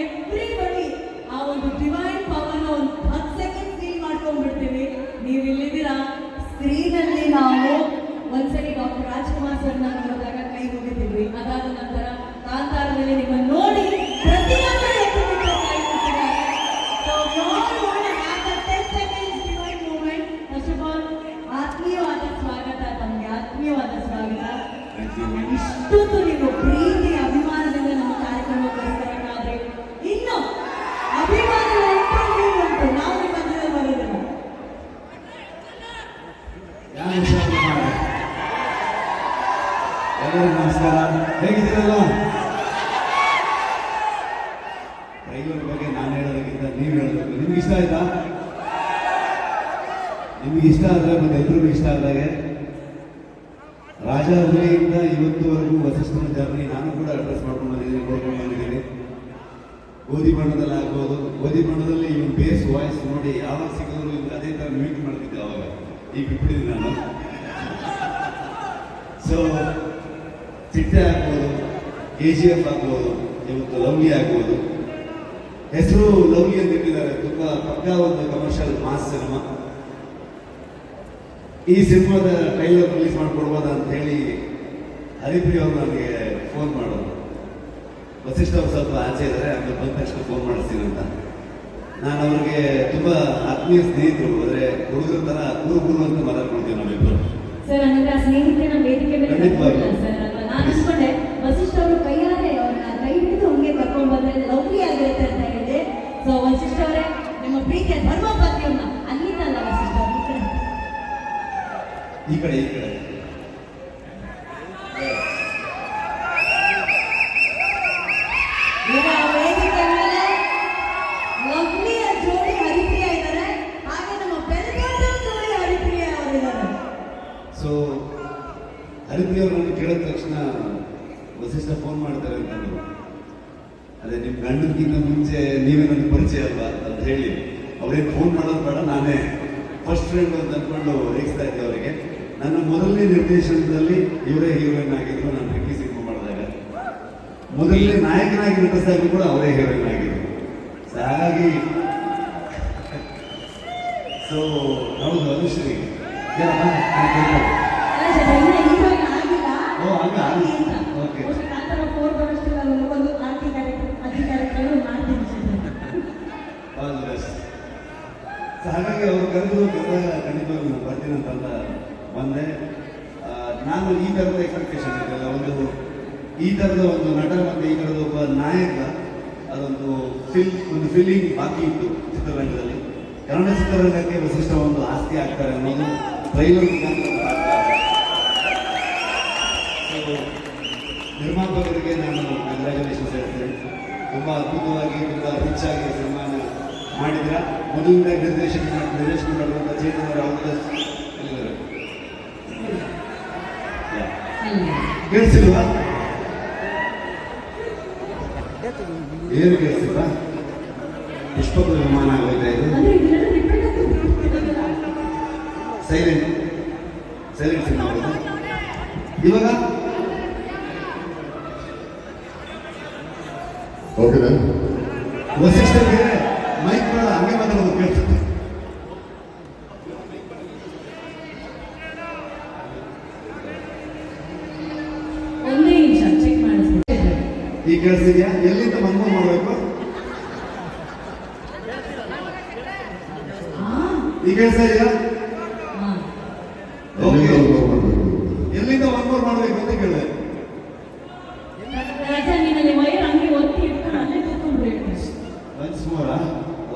Everybody ಆ ಒಂದು divine power ಒಂದು ಹತ್ತು ಸೆಕೆಂಡ್ ಫೀಲ್ ಮಾಡ್ಕೊಂಡ್ಬಿಡ್ತೀವಿ. ನೀವು ಇಲ್ಲಿದ್ದೀರಾ ಸ್ಕ್ರೀನ್ ಅಲ್ಲಿ ನಾವು. ಒಂದ್ಸರಿ ಡಾಕ್ಟರ್ ರಾಜ್ಕುಮಾರ್ ಹೇಗಿದ್ದೀರಲ್ಲ? ಟ್ರೈಲರ್ ಬಗ್ಗೆ ನಾನು ಹೇಳೋದಕ್ಕಿಂತ ನೀವು ಹೇಳಬೇಕು ನಿಮ್ಗೆ ಇಷ್ಟ ಆಯ್ತಾ? ನಿಮ್ಗೆ ಇಷ್ಟ ಆದರೆ ಮತ್ತೆ ಎಲ್ರಿಗೂ ಇಷ್ಟ ಆದಾಗೆ ರಾಜ ಹುಲಿಯಿಂದ ಇವತ್ತುವರೆಗೂ ವಸಿಷ್ಠನ ಜರ್ನಿ ನಾನು ಕೂಡ ಅಡ್ರೆಸ್ ಮಾಡ್ಕೊಂಡು ಬಂದಿದ್ದೀನಿ ನೋಡ್ಕೊಂಡು ಬಂದಿದ್ದೀನಿ ಗೋಧಿ ಬಣ್ಣದಲ್ಲಿ ಆಗ್ಬೋದು. ಗೋಧಿ ಬಣ್ಣದಲ್ಲಿ ಇವನ್ ಬೇಸ್ ವಾಯ್ಸ್ ನೋಡಿ ಯಾವಾಗ ಇಲ್ಲ ಅದೇ ಥರ ಮ್ಯೂಟ್ ಮಾಡ್ತಿದ್ದೆ ಅವಾಗ. ಈಗ ಬಿಟ್ಟಿದ್ದೀನಿ ನಾನು. ಸೊ ಚಿಟ್ಟೆ ಆಗ್ಬೋದು ಕೆ ಜಿ ಎಫ್ ಆಗ್ಬೋದು ಇವತ್ತು ಲವ್ಲಿ ಆಗ್ಬೋದು. ಹೆಸರು ಲವ್ಲಿ ಅಂತ ಇಟ್ಟಿದ್ದಾರೆ. ತುಂಬಾ ಪಕ್ಕಾ ಒಂದು ಕಮರ್ಷಿಯಲ್ ಮಾಸ್ ಸಿನಿಮಾ ಈ ಸಿನಿಮಾದ ಟೈಲರ್ ರಿಲೀಸ್ ಮಾಡ್ಕೊಡ್ಬೋದ ಅಂತ ಹೇಳಿ ಹರಿಪ್ರಿಯ ಅವರು ನನಗೆ ಫೋನ್ ಮಾಡೋದು ವಸಿಷ್ಠ ಅವ್ರು ಸ್ವಲ್ಪ ಆಚೆ ಇದ್ದಾರೆ ಆಮೇಲೆ ಬಂದ ತಕ್ಷಣ ಫೋನ್ ಮಾಡಿಸ್ತೀನಿ ಅಂತ. ನಾನು ಅವ್ರಿಗೆ ತುಂಬ ಆತ್ಮೀಯ ಸ್ನೇಹಿತರು ಅಂದರೆ ಹುಡುಗರ ತರ ಗುರು ಗುರು ಅಂತ ಮಾತಾಡ್ಕೊಳ್ತೀವಿ ನಾವಿಬ್ಬರು ಖಂಡಿತವಾಗಿ. ಈ ಕಡೆ ಈ ಕಡೆ. ಸೊ ಹರಿಪ್ರಿಯ ಕೇಳಿದ ತಕ್ಷಣ ವಸಿಷ್ಠ ಫೋನ್ ಮಾಡ್ತಾರೆ. ಅದೇ ನಿಮ್ಮ ಗಂಡನಿಗಿಂತ ಮುಂಚೆ ನೀವೇ ನನಗೆ ಪರಿಚಯ ಅಲ್ವಾ ಅಂತ ಹೇಳಿ. ಅವ್ರೇನು ಫೋನ್ ಮಾಡೋದು ಬೇಡ ನಾನೇ ಫಸ್ಟ್ ಫ್ರೆಂಡ್ ಅಂತ ಅಂದ್ಕೊಂಡು ರೇಗಿಸ್ತಾ ಇದ್ದೆ ಅವರಿಗೆ. ನನ್ನ ಮೊದಲನೇ ನಿರ್ದೇಶನದಲ್ಲಿ ಇವರೇ ಹೀರೋಯಿನ್ ಆಗಿದ್ರು. ನಾನು ರಿಕ್ಕಿ ಸಿನಿಮಾ ಮಾಡಿದಾಗ ಮೊದಲನೇ ನಾಯಕನಾಗಿ ನಟಿಸಿದಾಗ ಕೂಡ ಅವರೇ ಹೀರೋಯಿನ್ ಆಗಿದ್ರು. ಸೊ ಹಾಗಾಗಿ ಸೊ ಹೌದು ಅನುಶ್ರೀ ಓ, ಹಂಗ? ಓಕೆ ಹಾಗಾಗಿ ಅವ್ರು ಕರೆದು ಕರೆದಾಗ ಖಂಡಿತವಾಗಿ ಬರ್ತೀನಿ ಅಂತಂದ ಬಂದೆ ನಾನು ಈ ಥರದ ಎಕ್ಸ್ಪೆಕ್ಟೇಷನ್ ಇರಲಿಲ್ಲ ಒಂದು ಈ ಥರದ ಒಂದು ನಟ ಮತ್ತು ಈ ಥರದ ಒಬ್ಬ ನಾಯಕ, ಅದೊಂದು ಫಿಲ್ ಒಂದು ಫೀಲಿಂಗ್ ಬಾಕಿ ಇತ್ತು ಚಿತ್ರರಂಗದಲ್ಲಿ. ಕನ್ನಡ ಚಿತ್ರರಂಗಕ್ಕೆ ವಿಶಿಷ್ಟ ಒಂದು ಆಸ್ತಿ ಆಗ್ತಾರೆ. ಅನ್ನೋದು ಟ್ರೈಲರ್ ನಿರ್ಮಾಪಕರಿಗೆ ನಾನು ಕಂಗ್ರ್ಯಾಚುಲೇಷನ್ಸ್ ಹೇಳ್ತೇನೆ. ತುಂಬ ಅದ್ಭುತವಾಗಿ, ತುಂಬ ರಿಚ್ ಆಗಿ ಸಿನಿಮಾನ ಮಾಡಿದ್ರ ಮೊದಲಿಂದ ನಿರ್ದೇಶನ ನಿರ್ದೇಶನ ಮಾಡುವಂಥ ಚೇತನ ಅವರ ಕೇಳಿಸಿಲ್ವಾ ಏನು ಕೇಳಿಸಿಲ್ವಾ ಎಷ್ಟೊಂದು ವಿಮಾನ ಆಗೋಯ್ತಾ ಇದು? ಸೈಲೆಂಟ್ ಸೈಲೆಂಟ್ ಸಿನಿಮಾ ಇವಾಗ? ಓಕೆನಾ ವಸಿಷ್ಠರಿಗೆ ಮೈಕ್ ಬೇಡ ಹಂಗೆ ಮಾತಾಡೋದು ಕೇಳ್ಸುತ್ತೆ ಈಗ ಕೇಳಿಸಿದ್ಯಾ ಎಲ್ಲಿಂದ ಮನ್ಮೋಹನ್ ಮಾಡಬೇಕು ಈಗ ಕೇಳಿಸ್ತಾ ಇದೆಯಾ ಹಾ. ಓಕೆ ಎಲ್ಲಿಂದ ಉದ್ಭವ ಮಾಡ್ಬೇಕು? ಮನ್ಮೋಹನ್ ಮಾಡಬೇಕು ಅಂತ ಕೇಳಿದೆ.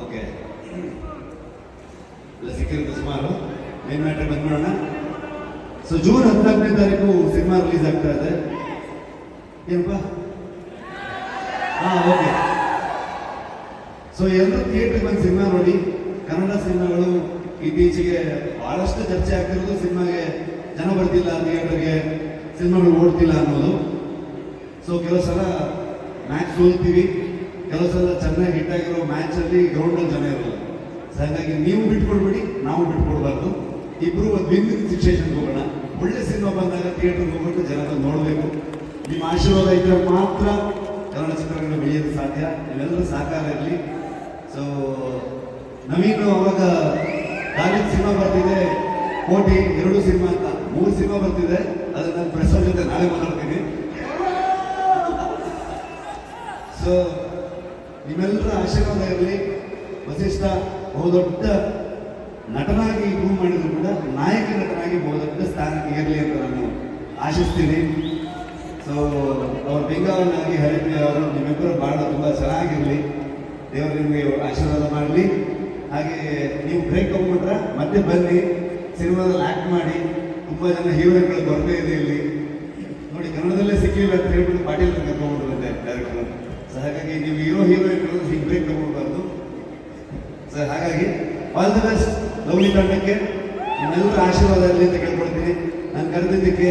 ಓಕೆ ಸಿಕ್ಕಿರುತ್ತೆ ಸುಮಾರು ಮೇನ್ ಮ್ಯಾಟ್ರ್ ಬಂದ್ಬಿಡೋಣ ಸೊ ಜೂನ್ ಹದಿನಾಲ್ಕನೇ ತಾರೀಕು ಸಿನಿಮಾ ರಿಲೀಸ್ ಆಗ್ತಾ ಇದೆ. ಏನಪ್ಪ? ಹಾ ಓಕೆ ಸೊ ಎಲ್ಲರೂ ಥಿಯೇಟರ್ ಬಂದು ಸಿನಿಮಾ ನೋಡಿ, ಕನ್ನಡ ಸಿನಿಮಾಗಳು ಇತ್ತೀಚೆಗೆ ಬಹಳಷ್ಟು ಚರ್ಚೆ ಆಗ್ತಿರೋದು ಸಿನಿಮಾಗೆ ಜನ ಬರ್ತಿಲ್ಲ ಥಿಯೇಟರ್ಗೆ ಸಿನಿಮಾಗಳು ಓಡ್ತಿಲ್ಲ ಅನ್ನೋದು. ಸೊ ಕೆಲವು ಸಲ ಮ್ಯಾಚ್ ಸೋಲ್ತೀವಿ, ಕೆಲವು ಸಲ ಚೆನ್ನಾಗಿ ಹಿಟ್ ಆಗಿರೋ ಮ್ಯಾಚ್ ಅಲ್ಲಿ ಗ್ರೌಂಡ್ ಅಲ್ಲಿ ಜನ ಇರಲ್ಲ. ಸೊ ಹಾಗಾಗಿ ನೀವು ಬಿಟ್ಕೊಡ್ಬೇಡಿ, ನಾವು ಬಿಟ್ಕೊಡ್ಬಾರ್ದು. ಇಬ್ರು ಒಂದು ವಿನ್ ಸಿಚುವೇಶನ್ ಹೋಗೋಣ. ಒಳ್ಳೆ ಸಿನಿಮಾ ಬಂದಾಗ ಥಿಯೇಟರ್ಗೆ ಹೋಗ್ಬಿಟ್ಟು ಜನ ನೋಡಬೇಕು. ನಿಮ್ಮ ಆಶೀರ್ವಾದ ಇದ್ದರೆ ಮಾತ್ರ ಕನ್ನಡ ಚಿತ್ರರಂಗ ಬೆಳೆಯಲು ಸಾಧ್ಯ. ಇವೆಲ್ಲರೂ ಸಹಕಾರ ಇರಲಿ. ಸೊ ನವೀನು ಅವಾಗ ಕಾಲೇಜ್ ಸಿನಿಮಾ ಬರ್ತಿದೆ. ಕೋಟಿ ಎರಡು ಸಿನಿಮಾ ಅಂತ. ಮೂರು ಸಿನಿಮಾ ಬರ್ತಿದೆ. ಅದನ್ನ ನಾನು ಜೊತೆ ನಾಳೆ ಮಾತಾಡ್ತೀನಿ. ಸೊ ನಿಮ್ಮೆಲ್ಲರ ಆಶೀರ್ವಾದ ಇರಲಿ. ವಸಿಷ್ಠ ಬಹುದೊಡ್ಡ ನಟನಾಗಿ ಮೂವ್ ಮಾಡಿದ್ರು ಕೂಡ ನಾಯಕ ನಟನಾಗಿ ಬಹುದೊಡ್ಡ ಸ್ಥಾನಕ್ಕೆ ಇರಲಿ ಅಂತ ನಾನು ಆಶಿಸ್ತೀನಿ. ಸೊ ಅವ್ರ ಬೆಂಗಾವಲಾಗಿ ಹರಿಪ್ರಿಯ ಅವರು ನಿಮ್ಮಿಬ್ಬರು ಬಾಳ ತುಂಬ ಚೆನ್ನಾಗಿರಲಿ. ದೇವರು ನಿಮಗೆ ಆಶೀರ್ವಾದ ಮಾಡಲಿ. ಹಾಗೆ ನೀವು ಬ್ರೇಕ್ ತಗೊಂಡ್ರ ಮತ್ತೆ ಬನ್ನಿ, ಸಿನಿಮಾದಲ್ಲಿ ಆ್ಯಕ್ಟ್ ಮಾಡಿ. ತುಂಬ ಜನ ಹೀರೋಯಿನ್ಗಳು ಬರದೇ ಇದೆ ಇಲ್ಲಿ. ನೋಡಿ, ಕನ್ನಡದಲ್ಲೇ ಸಿಕ್ಕಿಲ್ಲ ಅಂತ ಹೇಳ್ಬಿಟ್ಟು ಪಾಟೀಲ್ ಕರ್ಕೊಂಡ್ಬಂದ್ರಂತೆ ಡೈರೆಕ್ಟರ್. ಸೊ ಹಾಗಾಗಿ ನೀವು ಹೀರೋ ಹೀರೋಯಿನ್ಗಳು ಹೀಗೆ ಬ್ರೇಕ್ ಹೋಗ್ಬಾರ್ದು ಸೊ ಹಾಗಾಗಿ ಆಲ್ ದಿ ಬೆಸ್ಟ್ ಲವ್ಲಿ ತಂಡಕ್ಕೆ. ನಿಮ್ಮೆಲ್ಲರ ಆಶೀರ್ವಾದ ಇರಲಿ ಅಂತ ಕೇಳ್ಕೊಳ್ತೀನಿ. ನಾನು ಕರೆದಿದ್ದಕ್ಕೆ